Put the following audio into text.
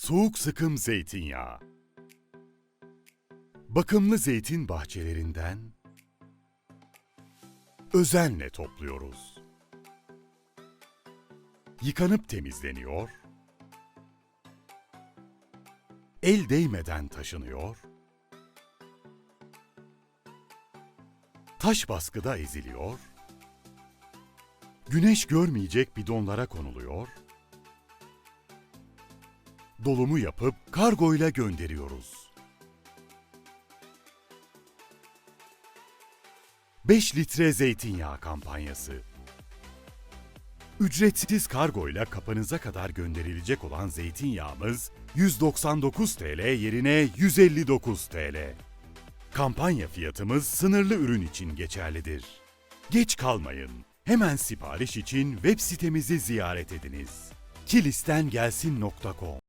Soğuk sıkım zeytinyağı. Bakımlı zeytin bahçelerinden özenle topluyoruz. Yıkanıp temizleniyor, el değmeden taşınıyor, taş baskıda eziliyor, güneş görmeyecek bidonlara konuluyor, dolumu yapıp kargoyla gönderiyoruz. 5 litre zeytinyağı kampanyası. Ücretsiz kargoyla kapınıza kadar gönderilecek olan zeytinyağımız 199 TL yerine 159 TL. Kampanya fiyatımız sınırlı ürün için geçerlidir. Geç kalmayın. Hemen sipariş için web sitemizi ziyaret ediniz. kilistengelsin.com